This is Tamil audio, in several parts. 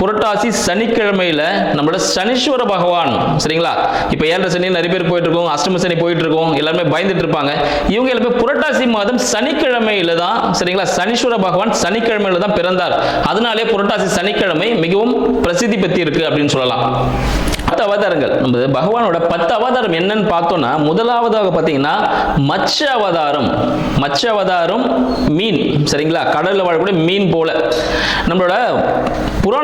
புரட்டாசி சனிக்கிழமையில நம்மளோட சனீஸ்வர பகவான் சரிங்களா? இப்போ ஏழரை சனி நிறைய பேர் போயிட்டு இருக்கோம் அஷ்டம சனி போயிட்டு இருக்கோம் எல்லாருமே பயந்துட்டு இருப்பாங்க. இவங்க எல்லாமே புரட்டாசி மாதம் சனிக்கிழமையில தான் சரிங்களா? சனீஸ்வர பகவான் சனிக்கிழமையில தான் பிறந்தார். அதனாலே புரட்டாசி சனிக்கிழமை மிகவும் பிரசித்தி பெற்றி இருக்கு அப்படின்னு சொல்லலாம். பத்து அவதாரங்கள். நம்ம பகவானோட பத்து அவதாரம் என்னன்னு பார்த்தோம்னா முதலாவதாக பார்த்தீங்கன்னா மச்ச அவதாரம். மச்ச அவதாரம் மீன் சரிங்களா? கடலில் வாழக்கூடிய மீன் போல. நம்மளோட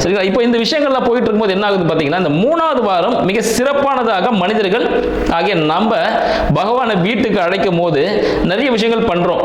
சரிங்களா? இப்போ இந்த விஷயங்கள்லாம் போயிட்டு இருக்கும்போது என்ன ஆகுது பார்த்தீங்கன்னா இந்த மூணாவது வாரம் மிக சிறப்பானதாக மனிதர்கள் ஆகிய நம்ம பகவானை வீட்டுக்கு அழைக்கும் போது நிறைய விஷயங்கள் பண்றோம்.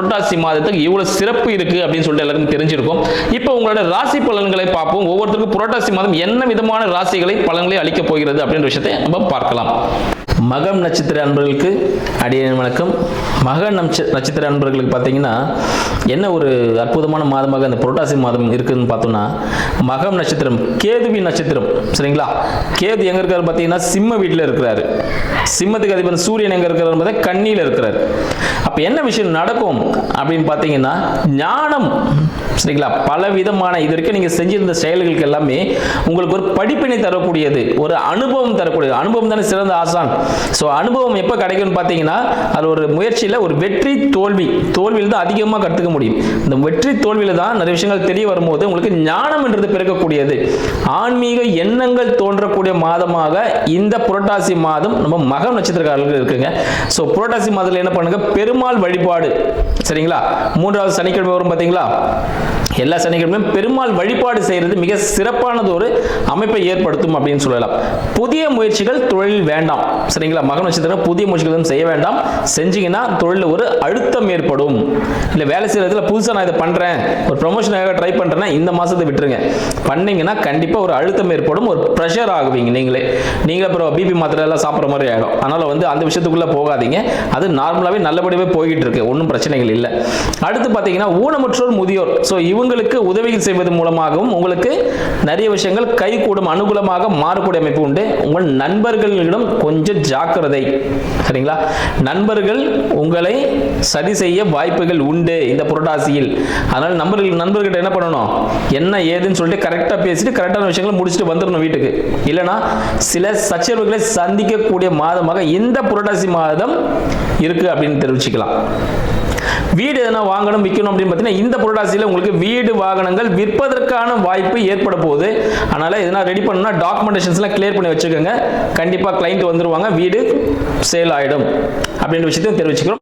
புரட்டாசி மாதத்துக்கு இவ்வளோ சிறப்பு இருக்கு அப்படின்னு சொல்லிட்டு எல்லாருக்கும் தெரிஞ்சிருக்கும். இப்போ உங்களோட ராசி பலன்களை பார்ப்போம். ஒவ்வொருத்தருக்கும் புரட்டாசி மாதம் என்ன விதமான ராசிகளை பலன்களை அளிக்க போகிறது அப்படின்ற விஷயத்தை நம்ம பார்க்கலாம். மகம் நட்சத்திர அன்பர்களுக்கு அடியேன் வணக்கம். மக நட்சத்திர அன்பர்களுக்கு பார்த்தீங்கன்னா என்ன ஒரு அற்புதமான மாதமாக அந்த புரட்டாசி மாதம் இருக்குதுன்னு பார்த்தோம்னா மகம் நட்சத்திரம் கேதுவி நட்சத்திரம் சரிங்களா? கேது எங்கே இருக்காரு பார்த்தீங்கன்னா சிம்ம வீட்டில் இருக்கிறாரு. சிம்மத்துக்கு அதிபர் சூரியன் எங்க இருக்கிறாரு பார்த்தா கண்ணியில் இருக்கிறார். அப்போ என்ன விஷயம் நடக்கும் அப்படின்னு பார்த்தீங்கன்னா ஞானம். சரிங்களா? பல விதமான இது வரைக்கும் நீங்கள் செஞ்சிருந்த செயல்களுக்கு எல்லாமே உங்களுக்கு ஒரு படிப்பினை தரக்கூடியது ஒரு அனுபவம் தரக்கூடியது. அனுபவம் தானே சிறந்த ஆசான். ஸோ அனுபவம் எப்போ கிடைக்கும்னு பார்த்தீங்கன்னா அது ஒரு முயற்சியில் ஒரு வெற்றி தோல்வி தோல்வியில் தான் அதிகமாக கற்றுக்க முடியும். இந்த வெற்றி தோல்வியில் தான் நிறைய விஷயங்கள் தெரிய வரும்போது உங்களுக்கு ஞானம் என்றது பிறக்கக்கூடியது. ஆன்மீக எண்ணங்கள் தோன்றக்கூடிய மாதமாக இந்த புரட்டாசி மாதம் நம்ம மக நட்சத்திரக்காரர்கள் இருக்குங்க. ஸோ புரட்டாசி மாதத்தில் என்ன பண்ணுங்க? பெருமாள் வழிபாடு. சரிங்களா? மூன்றாவது சனிக்கிழமை வரும் பார்த்தீங்களா எல்லா சனிக்கிழமையும் பெருமாள் வழிபாடு செய்கிறது மிக சிறப்பானது ஒரு அமைப்பை ஏற்படுத்தும் அப்படின்னு சொல்லலாம். புதிய முயற்சிகள் தொழில் வேண்டாம். சரிங்களா? மகன் நட்சத்திரம் புதிய முயற்சிகள் எதுவும் செய்ய வேண்டாம். செஞ்சீங்கன்னா தொழிலில் ஒரு அழுத்தம் ஏற்படும். இல்லை வேலை செய்யறதுல புதுசாக நான் இதை பண்ணுறேன் ஒரு ப்ரொமோஷனாக ட்ரை பண்ணுறேன்னா இந்த மாதத்தை விட்டுருங்க. பண்ணீங்கன்னா கண்டிப்பாக ஒரு அழுத்தம் ஏற்படும். ஒரு ப்ரெஷர் ஆகுவீங்க நீங்களே. நீங்களே அப்புறம் பிபி மாத்திரை எல்லாம் சாப்பிட்ற மாதிரி ஆகிடும் அதனால் வந்து அந்த விஷயத்துக்குள்ளே போகாதீங்க. அது நார்மலாகவே நல்லபடியாகவே போய்கிட்டு இருக்கு. ஒன்றும் பிரச்சனைகள் இல்லை. அடுத்து பார்த்தீங்கன்னா ஊனமுற்றோர் முதியோர். ஸோ உங்களுக்கு உதவிகள் செய்வது மூலமாகவும் உங்களுக்கு நிறைய விஷயங்கள் கைகூடும் அனுகூலமாக மாறக்கூடிய அமைப்பு உண்டு. உங்கள் நண்பர்களிடம் கொஞ்சம் ஜாக்கிரதை சரிங்களா? நண்பர்கள் உங்களை சரி செய்ய வாய்ப்புகள் உண்டு இந்த புரட்டாசியில். அதனால் நண்பர்கள் நண்பர்கிட்ட என்ன பண்ணணும்? என்ன ஏதுன்னு சொல்லிட்டு கரெக்டாக பேசிட்டு கரெக்டான விஷயங்களை முடிச்சுட்டு வந்துடணும் வீட்டுக்கு. இல்லைன்னா சில சச்சரவுகளை சந்திக்கக்கூடிய மாதமாக இந்த புரட்டாசி மாதம் இருக்கு அப்படின்னு தெரிவிச்சுக்கலாம். வீடு எதனா வாங்கணும் விற்கணும் அப்படின்னு பார்த்தீங்கன்னா இந்த புரட்டாசியில் உங்களுக்கு வீடு வாகனங்கள் விற்பதற்கான வாய்ப்பு ஏற்பட போகுது. அதனால் எதனா ரெடி பண்ணணும்னா டாக்குமெண்டேஷன்ஸ்லாம் கிளியர் பண்ணி வச்சுக்கோங்க. கண்டிப்பாக கிளைண்ட் வந்துருவாங்க வீடு சேல் ஆகிடும் அப்படின்ற விஷயத்தையும் தெரிவிச்சுக்கிறோம்.